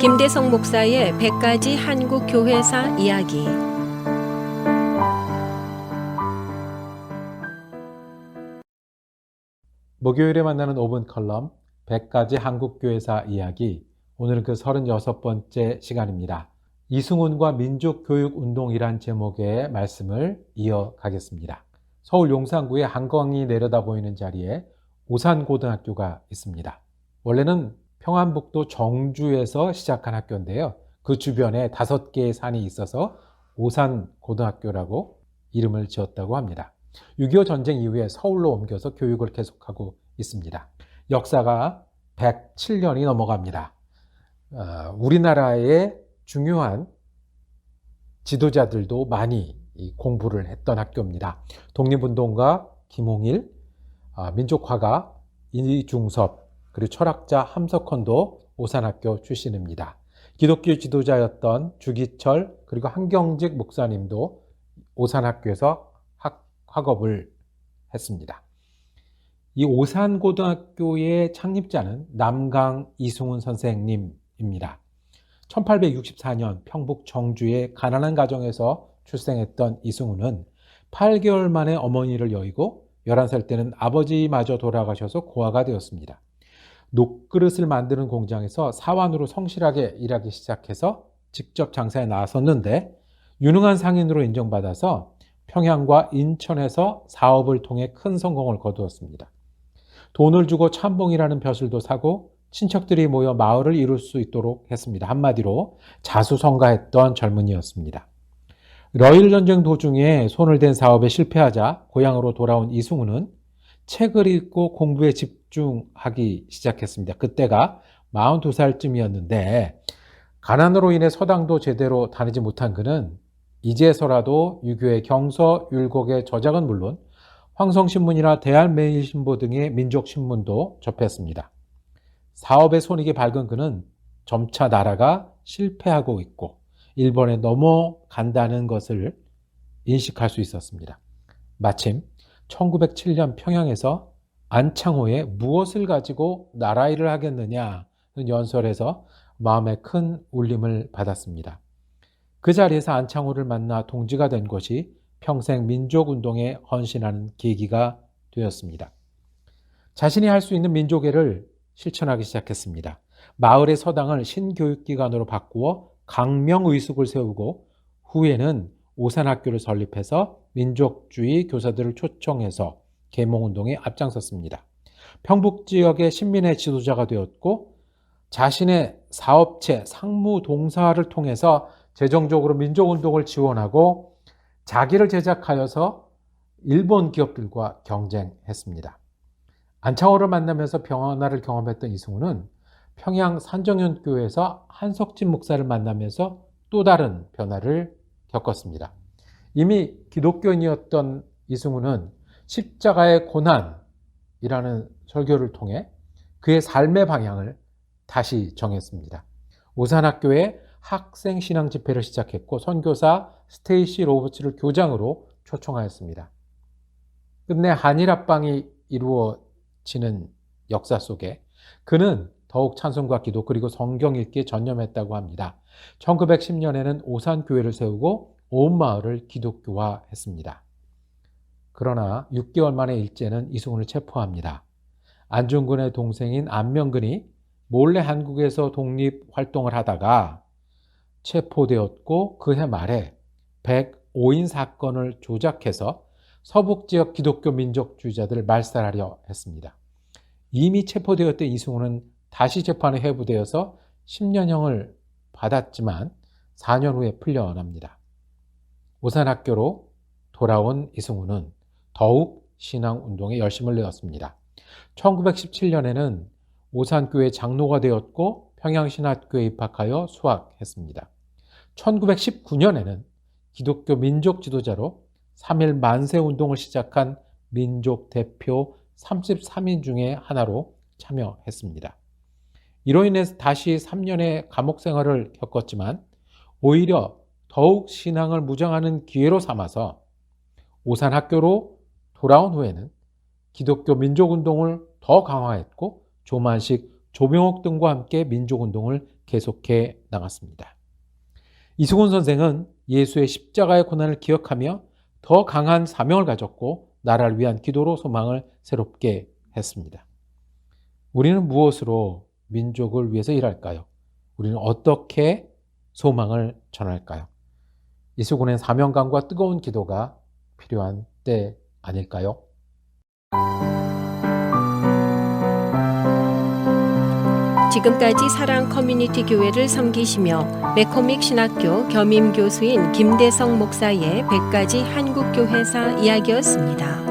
김대성 목사의 100가지 한국 교회사 이야기. 목요일에 만나는 5분 컬럼 100가지 한국 교회사 이야기 오늘은 그 36번째 시간입니다. 이승훈과 민족교육운동이란 제목의 말씀을 이어가겠습니다. 서울 용산구의 한강이 내려다 보이는 자리에 오산고등학교가 있습니다. 원래는 평안북도 정주에서 시작한 학교인데요. 그 주변에 다섯 개의 산이 있어서 오산 고등학교라고 이름을 지었다고 합니다. 6.25 전쟁 이후에 서울로 옮겨서 교육을 계속하고 있습니다. 역사가 107년이 넘어갑니다. 어, 우리나라의 중요한 지도자들도 많이 공부를 했던 학교입니다. 독립운동가 김홍일, 어, 민족화가 이중섭, 그리고 철학자 함석헌도 오산학교 출신입니다. 기독교 지도자였던 주기철 그리고 한경직 목사님도 오산학교에서 학, 학업을 했습니다. 이 오산고등학교의 창립자는 남강 이승훈 선생님입니다. 1864년 평북 정주의 가난한 가정에서 출생했던 이승훈은 8개월 만에 어머니를 여의고 11살 때는 아버지마저 돌아가셔서 고아가 되었습니다. 녹그릇을 만드는 공장에서 사원으로 성실하게 일하기 시작해서 직접 장사에 나섰는데 유능한 상인으로 인정받아서 평양과 인천에서 사업을 통해 큰 성공을 거두었습니다. 돈을 주고 참봉이라는 벼슬도 사고 친척들이 모여 마을을 이룰 수 있도록 했습니다. 한마디로 자수성가했던 젊은이였습니다. 러일 전쟁 도중에 손을 댄 사업에 실패하자 고향으로 돌아온 이승우는 책을 읽고 공부에 집중 하기 시작했습니다. 그때가 42살쯤이었는데 가난으로 인해 서당도 제대로 다니지 못한 그는 이제서라도 유교의 경서, 율곡의 저작은 물론 황성신문이나 대한매일신보 등의 민족신문도 접했습니다. 사업의 손익이 밝은 그는 점차 나라가 실패하고 있고 일본에 넘어간다는 것을 인식할 수 있었습니다. 마침 1907년 평양에서 안창호의 무엇을 가지고 나라 일을 하겠느냐는 연설에서 마음에 큰 울림을 받았습니다. 그 자리에서 안창호를 만나 동지가 된 것이 평생 민족운동에 헌신하는 계기가 되었습니다. 자신이 할 수 있는 민족애를 실천하기 시작했습니다. 마을의 서당을 신교육기관으로 바꾸어 강명의숙을 세우고 후에는 오산학교를 설립해서 민족주의 교사들을 초청해서 계몽운동에 앞장섰습니다. 평북 지역의 신민의 지도자가 되었고 자신의 사업체, 상무 동사를 통해서 재정적으로 민족운동을 지원하고 자기를 제작하여서 일본 기업들과 경쟁했습니다. 안창호를 만나면서 변화를 경험했던 이승우는 평양 산정현교회에서 한석진 목사를 만나면서 또 다른 변화를 겪었습니다. 이미 기독교인이었던 이승우는 십자가의 고난이라는 설교를 통해 그의 삶의 방향을 다시 정했습니다. 오산학교에 학생 신앙 집회를 시작했고 선교사 스테이시 로버츠를 교장으로 초청하였습니다. 끝내 한일 합방이 이루어지는 역사 속에 그는 더욱 찬송과 기도 그리고 성경 읽기에 전념했다고 합니다. 1910년에는 오산 교회를 세우고 온 마을을 기독교화했습니다. 그러나 6개월 만에 일제는 이승훈을 체포합니다. 안중근의 동생인 안명근이 몰래 한국에서 독립 활동을 하다가 체포되었고 그해 말에 105인 사건을 조작해서 서북 지역 기독교 민족주의자들을 말살하려 했습니다. 이미 체포되었던 이승우는 다시 재판에 회부되어서 10년형을 받았지만 4년 후에 풀려납니다. 오산학교로 돌아온 이승우는 더욱 신앙 운동에 열심을 내었습니다. 1917년에는 오산교회 장로가 되었고 평양신학교에 입학하여 수학했습니다. 1919년에는 기독교 민족 지도자로 3일 만세 운동을 시작한 민족 대표 33인 중에 하나로 참여했습니다. 이로 인해서 다시 3년의 감옥 생활을 겪었지만 오히려 더욱 신앙을 무장하는 기회로 삼아서 오산학교로 돌아온 후에는 기독교 민족운동을 더 강화했고 조만식, 조병옥 등과 함께 민족운동을 계속해 나갔습니다. 이수근 선생은 예수의 십자가의 고난을 기억하며 더 강한 사명을 가졌고 나라를 위한 기도로 소망을 새롭게 했습니다. 우리는 무엇으로 민족을 위해서 일할까요? 우리는 어떻게 소망을 전할까요? 이수근의 사명감과 뜨거운 기도가 필요한 때 아닐까요? 지금까지 사랑 커뮤니티 교회를 섬기시며 매코믹 신학교 겸임 교수인 김대성 목사의 100가지 한국교회사 이야기였습니다.